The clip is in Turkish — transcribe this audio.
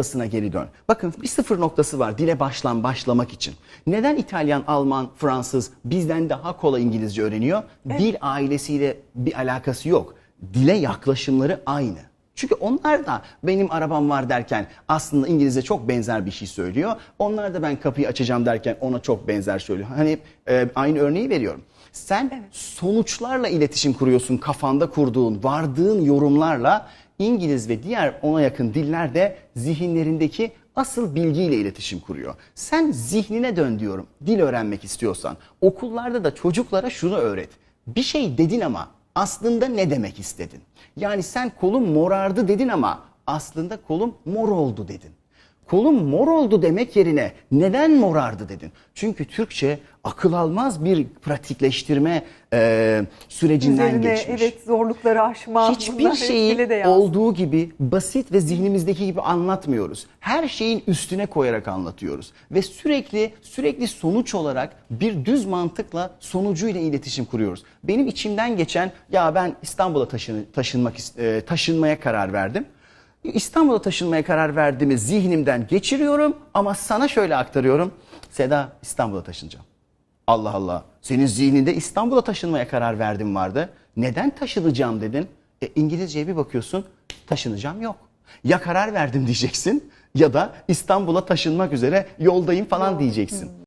noktasına geri dön. Bakın bir sıfır noktası var dile başlan başlamak için. Neden İtalyan, Alman, Fransız bizden daha kolay İngilizce öğreniyor? Dil ailesiyle bir alakası yok. Dile yaklaşımları aynı. Çünkü onlar da benim arabam var derken aslında İngilizce çok benzer bir şey söylüyor. Onlar da ben kapıyı açacağım derken ona çok benzer söylüyor. Hani e, aynı örneği veriyorum. Sen sonuçlarla iletişim kuruyorsun kafanda kurduğun, vardığın yorumlarla İngiliz ve diğer ona yakın diller de zihinlerindeki asıl bilgiyle iletişim kuruyor. Sen zihnine dön diyorum dil öğrenmek istiyorsan. Okullarda da çocuklara şunu öğret. Bir şey dedin ama aslında ne demek istedin? Yani sen kolum morardı dedin ama aslında kolum mor oldu dedin. Kolum mor oldu demek yerine neden morardı dedin. Çünkü Türkçe akıl almaz bir pratikleştirme e, sürecinden Üzerine geçmiş evet zorlukları aşma. hiçbir şeyi olduğu gibi basit ve zihnimizdeki gibi anlatmıyoruz. Her şeyin üstüne koyarak anlatıyoruz ve sürekli sürekli sonuç olarak bir düz mantıkla sonucuyla iletişim kuruyoruz. Benim içimden geçen ya ben İstanbul'a taşın, taşınmak e, taşınmaya karar verdim. İstanbul'a taşınmaya karar verdiğimi zihnimden geçiriyorum ama sana şöyle aktarıyorum. Seda İstanbul'a taşınacağım. Allah Allah. Senin zihninde İstanbul'a taşınmaya karar verdim vardı. Neden taşınacağım dedin? E, İngilizceye bir bakıyorsun taşınacağım yok. Ya karar verdim diyeceksin ya da İstanbul'a taşınmak üzere yoldayım falan diyeceksin.